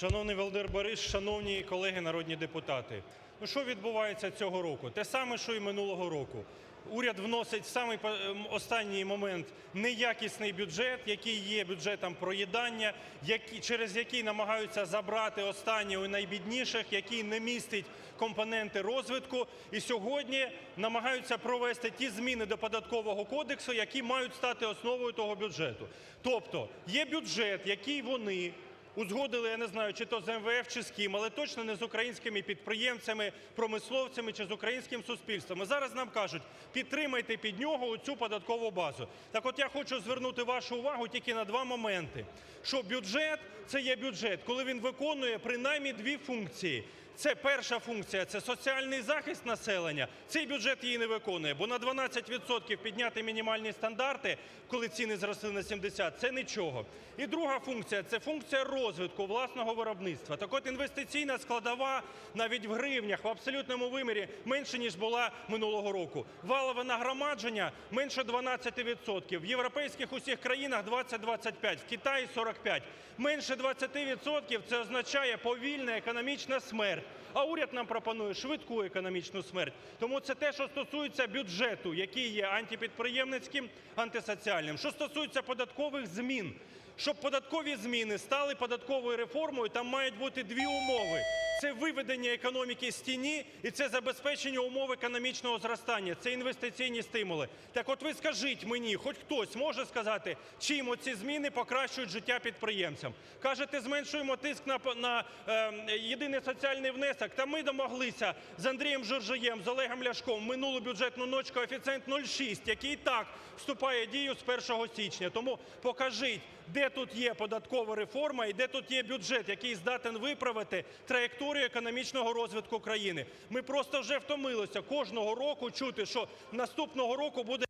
Шановний Володимир Борисович, шановні колеги народні депутати, ну що відбувається цього року? Те саме, що і минулого року. Уряд вносить в самий ем, останній момент неякісний бюджет, який є бюджетом проїдання, які, через який намагаються забрати останнє у найбідніших, який не містить компоненти розвитку. І сьогодні намагаються провести ті зміни до податкового кодексу, які мають стати основою того бюджету. Тобто є бюджет, який вони узгодили, я не знаю, чи то з МВФ, чи з ким, але точно не з українськими підприємцями, промисловцями чи з українським суспільством. І зараз нам кажуть, підтримайте під нього цю податкову базу. Так от я хочу звернути вашу увагу тільки на два моменти. Що бюджет – це є бюджет, коли він виконує принаймні дві функції. Це перша функція, це соціальний захист населення. Цей бюджет її не виконує, бо на 12% підняти мінімальні стандарти, коли ціни зросли на 70, це нічого. І друга функція це функція розвитку власного виробництва. Так от інвестиційна складова навіть в гривнях в абсолютному вимірі менше ніж була минулого року. Валове нагромадження менше 12%. В європейських усіх країнах 20-25, в Китаї 45. Менше 20% це означає повільна економічна смерть. А уряд нам пропонує швидку економічну смерть. Тому це те, що стосується бюджету, який є антипідприємницьким, антисоціальним. Що стосується податкових змін, щоб податкові зміни стали податковою реформою, там мають бути дві умови. Це виведення економіки з тіні і це забезпечення умов економічного зростання, це інвестиційні стимули. Так от ви скажіть мені, хоч хтось може сказати, чим оці зміни покращують життя підприємцям. Кажете, зменшуємо тиск на, на е, єдиний соціальний внесок. Та ми домоглися з Андрієм Журжиєм, з Олегом Ляшком минулу бюджетну ніч коефіцієнт 0,6, який і так вступає в дію з 1 січня. Тому покажіть, де тут є податкова реформа і де тут є бюджет, який здатен виправити траєкторію економічного розвитку країни. Ми просто вже втомилися кожного року чути, що наступного року буде.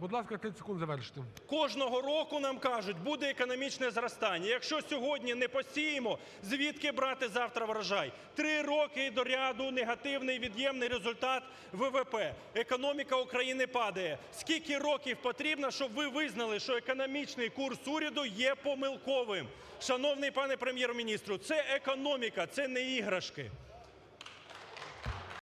Будь ласка, 30 секунд завершити. Кожного року нам кажуть, буде економічне зростання. Якщо сьогодні не посіємо, звідки брати завтра врожай? Три роки до ряду негативний від'ємний результат ВВП. Економіка України падає. Скільки років потрібно, щоб ви визнали, що економічний курс уряду є помилковим? Шановний пане прем'єр-міністру, це економіка, це не іграшки.